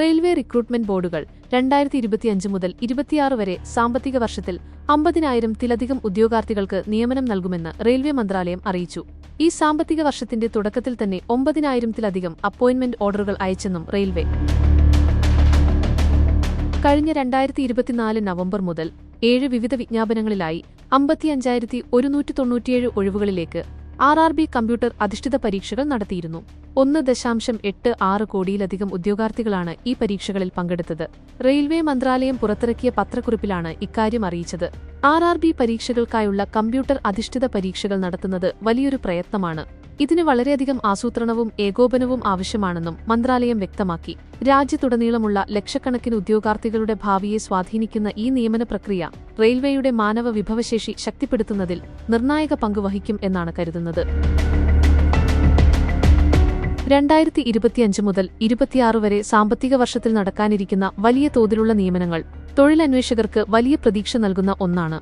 Railway recruitment ബോർഡുകൾ രണ്ടായിരത്തി ഇരുപത്തിയഞ്ച് മുതൽ ഇരുപത്തിയാറ് വരെ സാമ്പത്തിക വർഷത്തിൽ അമ്പതിനായിരം തിലധികം ഉദ്യോഗാർത്ഥികൾക്ക് നിയമനം നൽകുമെന്ന് റെയിൽവേ മന്ത്രാലയം അറിയിച്ചു. ഈ സാമ്പത്തിക വർഷത്തിന്റെ തുടക്കത്തിൽ തന്നെ ഒമ്പതിനായിരത്തിലധികം അപ്പോയിന്റ്മെന്റ് ഓർഡറുകൾ അയച്ചെന്നും റെയിൽവേ. കഴിഞ്ഞ രണ്ടായിരത്തി ഇരുപത്തിനാല് നവംബർ മുതൽ ഏഴ് വിവിധ വിജ്ഞാപനങ്ങളിലായി അമ്പത്തിയഞ്ചായിരത്തി ഒരുന്നൂറ്റി തൊണ്ണൂറ്റിയേഴ് ഒഴിവുകളിലേക്ക് ആർ ആർ ബി കമ്പ്യൂട്ടർ അധിഷ്ഠിത പരീക്ഷകൾ നടത്തിയിരുന്നു. ഒന്ന് ദശാംശം എട്ട് ആറ് കോടിയിലധികം ഉദ്യോഗാർത്ഥികളാണ് ഈ പരീക്ഷകളിൽ പങ്കെടുത്തത്. റെയിൽവേ മന്ത്രാലയം പുറത്തിറക്കിയ പത്രക്കുറിപ്പിലാണ് ഇക്കാര്യം അറിയിച്ചത്. ആർ ആർ ബി പരീക്ഷകൾക്കായുള്ള കമ്പ്യൂട്ടർ അധിഷ്ഠിത പരീക്ഷകൾ നടത്തുന്നത് വലിയൊരു പ്രയത്നമാണ്. ഇതിന് വളരെയധികം ആസൂത്രണവും ഏകോപനവും ആവശ്യമാണെന്നും മന്ത്രാലയം വ്യക്തമാക്കി. രാജ്യത്തുടനീളമുള്ള ലക്ഷക്കണക്കിന് ഉദ്യോഗാർത്ഥികളുടെ ഭാവിയെ സ്വാധീനിക്കുന്ന ഈ നിയമന പ്രക്രിയ റെയിൽവേയുടെ മാനവ വിഭവശേഷി ശക്തിപ്പെടുത്തുന്നതിൽ നിർണായക പങ്ക് വഹിക്കും എന്നാണ് കരുതുന്നത്. രണ്ടായിരത്തി ഇരുപത്തിയഞ്ച് മുതൽ ഇരുപത്തിയാറ് വരെ സാമ്പത്തിക വർഷത്തിൽ നടക്കാനിരിക്കുന്ന വലിയ തോതിലുള്ള നിയമനങ്ങൾ തൊഴിലന്വേഷകർക്ക് വലിയ പ്രതീക്ഷ നൽകുന്ന ഒന്നാണ്.